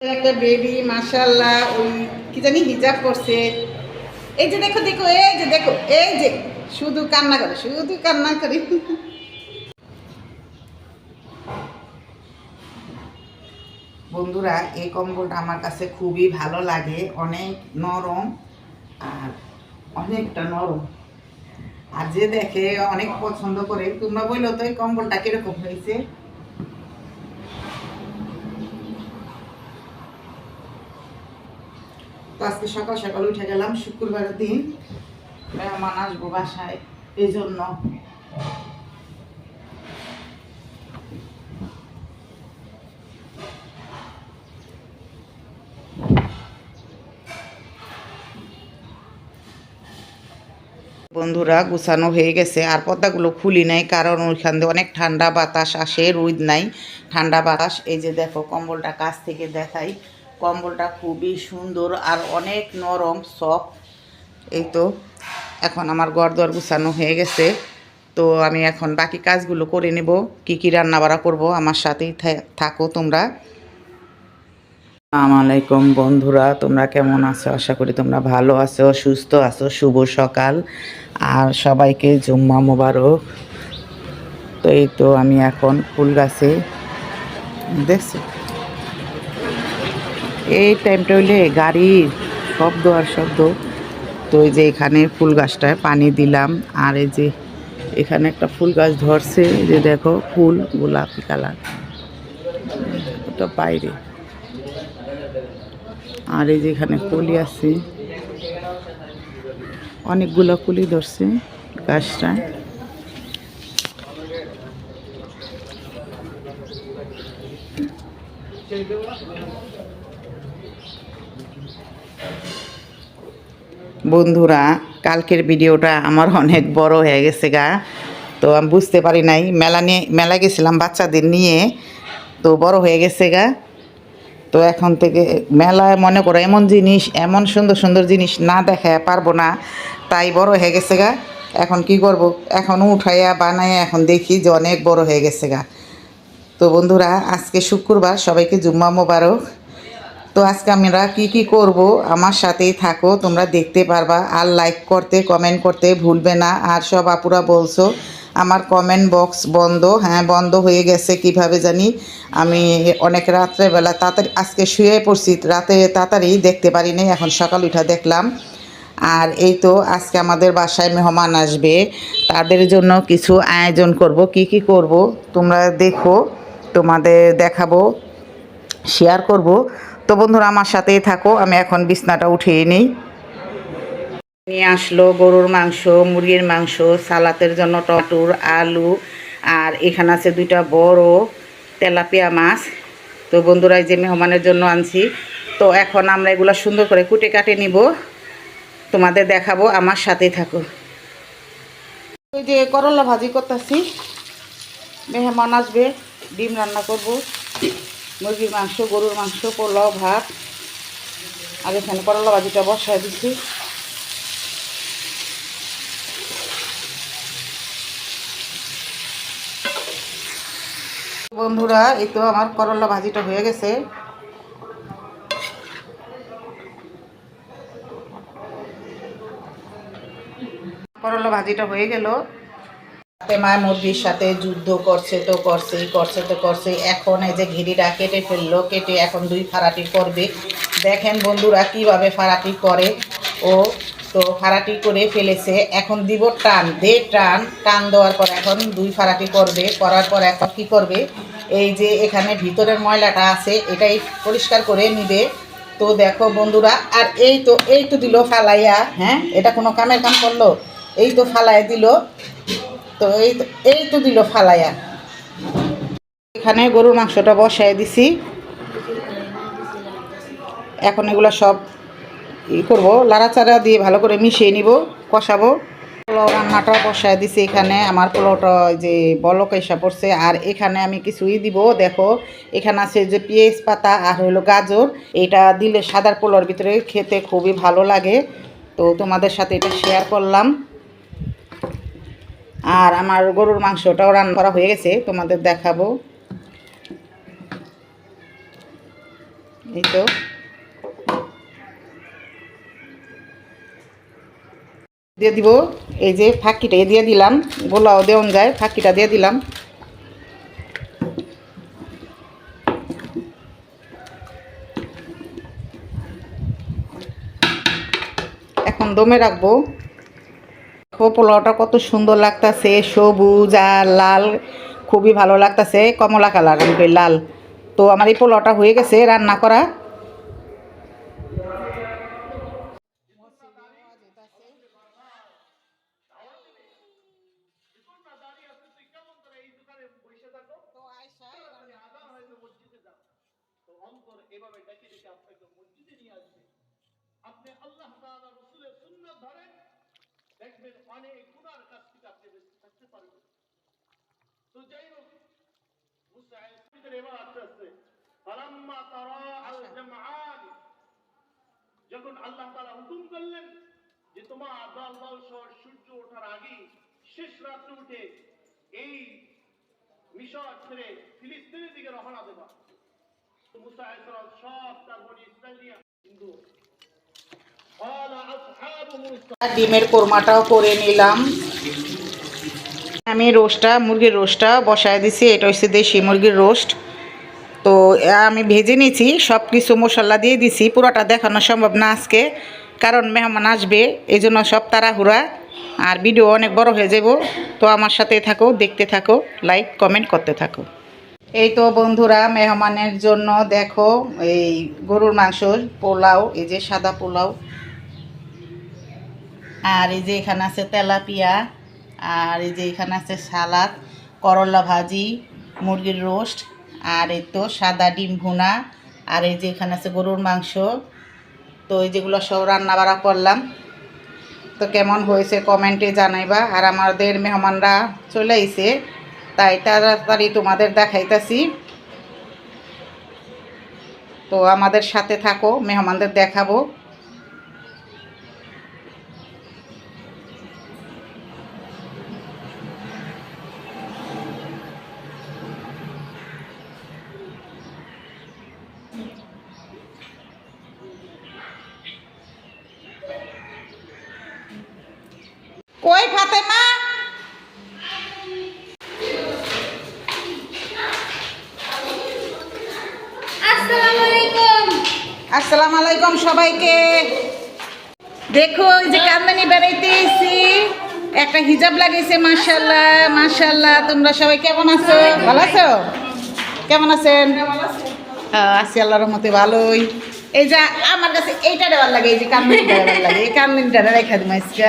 একটা বেবি মাশাল্লাহ ওই কি জানি হিজাব করছে এই যে দেখো দেখো, এই যে দেখো, এই যে, শুধু কান্না করে, শুধু কান্না করে। বন্ধুরা, এই কম্বলটা আমার কাছে খুবই ভালো লাগে, অনেক নরম, আর অনেকটা নরম। আর যে দেখে অনেক পছন্দ করে, তোমরা বলল তো এই কম্বলটা কীরকম হয়েছে? তো আজকে সকাল সকাল উঠে গেলাম শুক্রবারের দিন। মেহমান আসব বাসায় এই জন্য বন্ধুরা, গুছানো হয়ে গেছে। আর পর্দাগুলো খুলি নাই, কারণ ওইখান দিয়ে অনেক ঠান্ডা বাতাস আসে, রোদ নাই। ঠান্ডা বাতাস, এই যে দেখো, কম্বলটা কাছ থেকে দেখাই। কম্বলটা খুবই সুন্দর আর অনেক নরম সফট এই তো, এখন আমার ঘর দর গুছানো হয়ে গেছে। তো আমি এখন বাকি কাজগুলো করে নেব। কি কি রান্না বাড়া করব আমার সাথেই থাকো তোমরা। আলাইকুম বন্ধুরা, তোমরা কেমন আছো? আশা করি তোমরা ভালো আছো, সুস্থ আছো। শুভ সকাল। আর সবাইকে জুম্মা মোবারক। তো এই তো আমি এখন ফুল গাছে, দেখছ? এই টাইমটা হইলে গাড়ির শব্দ আর শব্দ। তো এই যে এখানে ফুল গাছটায় পানি দিলাম, আর এই যে এখানে একটা ফুল গাছ ধরছে যে দেখো ফুল, গোলাপি কালার। ওটা বাইরে। আর এই যে এখানে কলি আছে। অনেকগুলো কলি ধরছে গাছটা। বন্ধুরা, কালকের ভিডিওটা আমার অনেক বড় হয়ে গেছে গা। তো আমি বুঝতে পারি নাই, মেলা নিয়ে মেলা গেছিলাম বাচ্চাদের নিয়ে, তো বড় হয়ে গেছে গা। তো এখন থেকে মেলায় মনে করো এমন জিনিস, এমন সুন্দর সুন্দর জিনিস না দেখা পারব না, তাই বড় হয়ে গেছে গা। এখন কি করব? এখন উঠাইয়া বানাইয়া এখন দেখি যে অনেক বড় হয়ে গেছে গা। তো বন্ধুরা, আজকে শুক্রবার, সবাইকে জুম্মা মোবারক। তো আজকে আমরা কি কি করব? আমার সাথেই থাকো, তোমরা দেখতে পারবা। আর লাইক করতে কমেন্ট করতে ভুলবে না। আর সব আপুরা বলছো, আমার কমেন্ট বক্স বন্ধ। হ্যাঁ বন্ধ হয়ে গেছে কীভাবে জানি? আমি অনেক রাত্রেবেলা তাড়াতাড়ি, আজকে শুয়ে পড়ছি, রাতে তাড়াতাড়ি দেখতে পারিনি এখন সকাল উঠা দেখলাম। আর এই তো আজকে আমাদের বাসায় মেহমান আসবে। তাদের জন্য কিছু আয়োজন করব, কি কি করব, তোমরা দেখো, তোমাদের দেখাবো শেয়ার করব। তো বন্ধুরা আমার সাথেই থাকো, আমি এখন বিছনাটা উঠিয়ে নিই। নিয়ে আসলো গরুর মাংস, মুরগির মাংস, সালাতের জন্য টটুর আলু, আর এখানে আছে দুইটা বড় তেলাপিয়া মাছ। তো বন্ধুরা যে মেহমানের জন্য আনছি। তো এখন আমরা এগুলো সুন্দর করে কুটে কাটে নিব। তোমাদের দেখাবো, আমার সাথেই থাকো। ওই যে করলা ভাজি করতেছি। মেহমান আসবে, ডিম রান্না করব। মুরগির মাংস, গরুর মাংস, পোলাও, ভাত, আর এখানে করলা ভাজিটা বসায় দিচ্ছি বন্ধুরা, এই তো আমার করলা ভাজিটা হয়ে গেছে। করলা ভাজিটা হয়ে গেল। মা মুরগির সাথে যুদ্ধ করছে, তো করছেই করছে, তো করছে। এখন এই যে ঘিরিটা কেটে ফেলল, কেটে এখন দুই ফাড়াটি করবে। দেখেন বন্ধুরা কীভাবে ফাড়াটি করে। ও তো ফাড়াটি করে ফেলেছে। এখন দিব টান, দে টান টান দেওয়ার পর এখন দুই ফাড়াটি করবে। করার পর এখন কি করবে? এই যে এখানে ভিতরের ময়লাটা আছে, এটাই পরিষ্কার করে নিবে। তো দেখো বন্ধুরা, আর এই তো এই তো দিল ফালাইয়া হ্যাঁ? এটা কোনো কামের কাম করল? এই তো ফালাইয়া দিল। তো এই এই তো দিল ফালাইয়া। এখানে গরুর মাংসটা বসায় দিছি। এখন এগুলো সব ই করব, লাড়াচাড়া দিয়ে ভালো করে মিশিয়ে নিব, কষাবো। পোলাও রান্নাটা বসায় দিছি এখানে, আমার পোলাওটা যে বলক এসা পড়ছে, আর এখানে আমি কিছুই দিব, দেখো, এখানে আছে যে পেঁয়াজ পাতা আর হলো গাজর, এটা দিলে সাদার পোলাওর ভিতরে খেতে খুবই ভালো লাগে। তো তোমাদের সাথে এটা শেয়ার করলাম। আর আমার গরুর মাংসটাও রান্না করা হয়ে গেছে, তোমাদের দেখাবো। এই তো। দিয়ে দিব, এই যে ফাঁকিটা দিয়ে দিলাম গোলাও দেওয়ান যায়, ফাঁকিটা দিয়ে দিলাম। এখন দমে রাখব। দেখো, পোলাওটা কত সুন্দর লাগতাছে, সবুজ আর লাল, খুবই ভালো লাগতাছে, কমলা কালার লাল। তো আমার এই পোলাওটা হয়ে গেছে, রান্না করা। আপনি আল্লাহ দেখবেন অনেক গুণার কাছ থেকে আপনি বেঁচে থাকতে পারবেন। তো যাই হোক যখন আল্লাহ তারা হুকুম করলেন যে তোমার দল দল সহ সূর্য ওঠার আগে শেষ রাত্রে উঠে এই মিশর ছেড়ে ফিলিস্তিনের দিকে রহনা দেবা। মুসা সব তার বনি কিন্তু ডিমের কোরমাটাও করে নিলাম। আমি রোস্টটা, মুরগির রোস্টটা বসায় দিছি। এটা হচ্ছে দেশি মুরগির রোস্ট। তো আমি ভেজে নিয়েছি। সব কিছু মশলা দিয়ে দিছি। পুরোটা দেখানো সম্ভব না আজকে, কারণ মেহমান আসবে এই জন্য সব তাড়াহুড়া। আর ভিডিও অনেক বড় হয়ে যাব। তো আমার সাথে থাকো, দেখতে থাকো, লাইক, কমেন্ট করতে থাকো। এই তো বন্ধুরা, মেহমানের জন্য দেখো, এই গরুর মাংস পোলাও, এই যে সাদা পোলাও। আর এই যে এখানে আছে তেলাপিয়া, আর এই যে এখানে আছে সালাদ, করলা ভাজি, মুরগির রোস্ট, আর এই তো সাদা ডিম ভুনা, আর এই যে এখানে আছে গরুর মাংস। তো এই যেগুলো সব রান্না বাড়া করলাম। তো কেমন হয়েছে কমেন্টে জানাইবা। আর আমাদের মেহমানরা চলে আইছে, তাই তাড়াতাড়ি তোমাদের দেখাইতাছি। তো আমাদের সাথে থাকো, মেহমানদের দেখাবো কই ফাতেমা আসসালামু আলাইকুম আসসালামু আলাইকুম সবাইকে। দেখো যে কান্দানি বেড়াইতে এসেছি। একটা হিজাব লাগিয়েছে মাশাল্লাহ মাশাল্লাহ তোমরা সবাই কেমন আছো? ভালো আছো? কেমন আছেন? আছি আল্লাহর রহমতে ভালোই। এই যে আমার কাছে এইটা দেওয়ার লাগে, এই যে কান্দানি দেওয়ার লাগে। এই কান্দানিটা রেখা দিম আজকে।